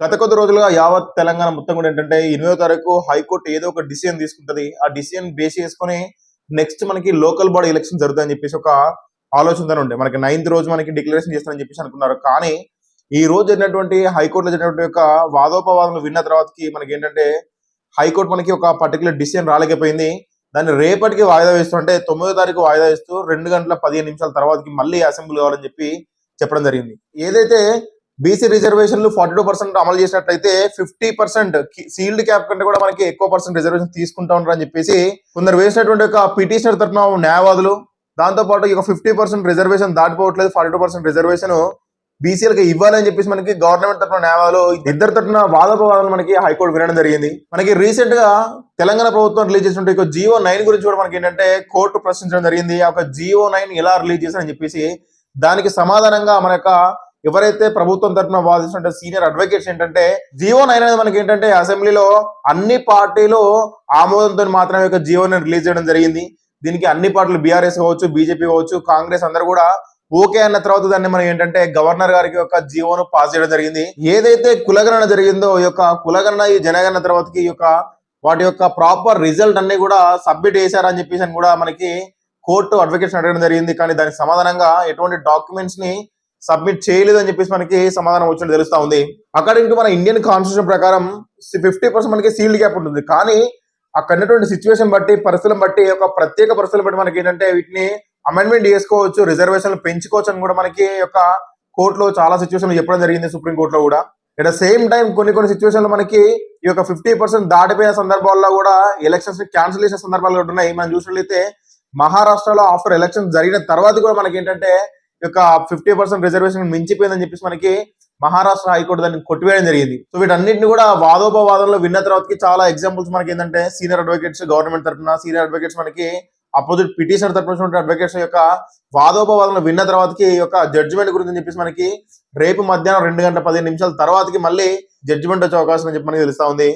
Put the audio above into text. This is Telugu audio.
గత కొద్ది రోజులుగా యావత్ తెలంగాణ మొత్తం కూడా ఏంటంటే ఎనిమిదో తారీఖు హైకోర్టు ఏదో ఒక డిసిజన్ తీసుకుంటది. ఆ డిసిజన్ బేస్ చేసుకొని నెక్స్ట్ మనకి లోకల్ బాడీ ఎలక్షన్ జరుగుతాయని చెప్పేసి ఒక ఆలోచనతో ఉండే మనకి నైన్త్ రోజు మనకి డిక్లరేషన్ చేస్తారని చెప్పేసి అనుకున్నారు. కానీ ఈ రోజు జరిగినటువంటి హైకోర్టులో జరిగినటువంటి యొక్క వాదోపవాదనలు విన్న తర్వాతకి మనకి ఏంటంటే హైకోర్టు మనకి ఒక పర్టికులర్ డిసిజన్ రాలేకపోయింది. దాన్ని రేపటికి వాయిదా వేస్తూ అంటే తొమ్మిదో తారీఖు వాయిదా వేస్తూ రెండు గంటల పదిహేను నిమిషాల తర్వాతకి మళ్ళీ అసెంబ్లీ కావాలని చెప్పి చెప్పడం జరిగింది. ఏదైతే బీసీ రిజర్వేషన్లు ఫార్టీ టూ పర్సెంట్ అమలు చేసినట్లయితే ఫిఫ్టీ పర్సెంట్ సీల్డ్ క్యాప్ కంటే కూడా మనకి ఎక్కువ పర్సెంట్ రిజర్వేషన్ తీసుకుంటా ఉంటారు అని చెప్పేసి కొందరు వేసినటువంటి ఒక పిటిషనర్ తరఫున న్యాయవాదులు దాంతో పాటు ఫిఫ్టీ పర్సెంట్ రిజర్వేషన్ దాటిపోవట్లేదు ఫార్టీ టూ పర్సెంట్ రిజర్వేషన్ బీసీలకు ఇవ్వాలని చెప్పేసి మనకి గవర్నమెంట్ తరఫున న్యాయాలు ఇద్దరు తరఫున వాదోపవాదాలు మనకి హైకోర్టు వినడం జరిగింది. మనకి రీసెంట్గా తెలంగాణ ప్రభుత్వం రిలీజ్ చేసిన ఒక జియో నైన్ గురించి కూడా మనకి ఏంటంటే కోర్టు ప్రశ్నించడం జరిగింది. ఆ ఒక జియో నైన్ ఎలా రిలీజ్ చేశారని చెప్పేసి దానికి సమాధానంగా మన యొక్క ఎవరైతే ప్రభుత్వం తరఫున వాదిస్తుంటే సీనియర్ అడ్వకేట్స్ ఏంటంటే జియో నైన్ అనేది మనకి ఏంటంటే అసెంబ్లీలో అన్ని పార్టీలు ఆమోదంతో మాత్రమే యొక్క జియో రిలీజ్ చేయడం జరిగింది. దీనికి అన్ని పార్టీలు బీఆర్ఎస్ కావచ్చు బీజేపీ కావచ్చు కాంగ్రెస్ అందరూ కూడా ఓకే అన్న తర్వాత దాన్ని మనం ఏంటంటే గవర్నర్ గారికి ఒక జీవోను పాస్ చేయడం జరిగింది. ఏదైతే కులగణన జరిగిందో ఈ యొక్క కులగణన ఈ జనగణన తర్వాతకి ఈ యొక్క వాటి యొక్క ప్రాపర్ రిజల్ట్ అన్ని కూడా సబ్మిట్ చేశారని చెప్పేసి అని కూడా మనకి కోర్టు అడ్వకేషన్ అడగడం జరిగింది. కానీ దానికి సమాధానంగా ఎటువంటి డాక్యుమెంట్స్ని సబ్మిట్ చేయలేదు అని చెప్పేసి మనకి సమాధానం వచ్చినట్టు తెలుస్తా ఉంది. అకార్డింగ్ టు మన ఇండియన్ కాన్స్టిట్యూషన్ ప్రకారం ఫిఫ్టీ పర్సెంట్ మనకి సీల్డ్ గ్యాప్ ఉంటుంది. కానీ అక్కడ ఉన్నటువంటి సిచ్యువేషన్ బట్టి పరిస్థితులను బట్టి ఒక ప్రత్యేక పరిస్థితులు బట్టి మనకి ఏంటంటే వీటిని అమెండ్మెంట్ చేసుకోవచ్చు రిజర్వేషన్లు పెంచుకోవచ్చు అని కూడా మనకి యొక్క కోర్టులో చాలా సిచ్యువేషన్లు చెప్పడం జరిగింది సుప్రీం కోర్టులో కూడా. ఎట్ ద సేమ్ టైం కొన్ని కొన్ని సిచ్యువేషన్లు మనకి ఈ యొక్క ఫిఫ్టీ పర్సెంట్ దాటిపోయిన సందర్భాల్లో కూడా ఎలక్షన్స్ క్యాన్సిల్ చేసిన సందర్భాలు కూడా ఉన్నాయి. మనం చూసినట్లయితే మహారాష్ట్రలో ఆఫ్టర్ ఎలక్షన్ జరిగిన తర్వాత కూడా మనకి ఏంటంటే యొక్క ఫిఫ్టీ పర్సెంట్ రిజర్వేషన్ మించిపోయిందని చెప్పేసి మనకి మహారాష్ట్ర హైకోర్టు దాన్ని కొట్టివేయడం జరిగింది. సో వీటన్నిటిని కూడా వాదోపవాదంలో విన్న తర్వాతకి చాలా ఎగ్జాంపుల్స్ మనకి ఏంటంటే సీనియర్ అడ్వకేట్స్ గవర్నమెంట్ తరఫున సీనియర్ అడ్వకేట్స్ మనకి అపోజిట్ పిటిషనర్ తరఫున అడ్వకేట్స్ యొక్క వాదోపవాదంలో విన్న తర్వాతకి యొక్క జడ్జిమెంట్ గురించి చెప్పేసి మనకి రేపు మధ్యాహ్నం రెండు గంటల పదిహేను నిమిషాల తర్వాతకి మళ్ళీ జడ్జిమెంట్ వచ్చే అవకాశం అని చెప్పి మనకి తెలుస్తా ఉంది.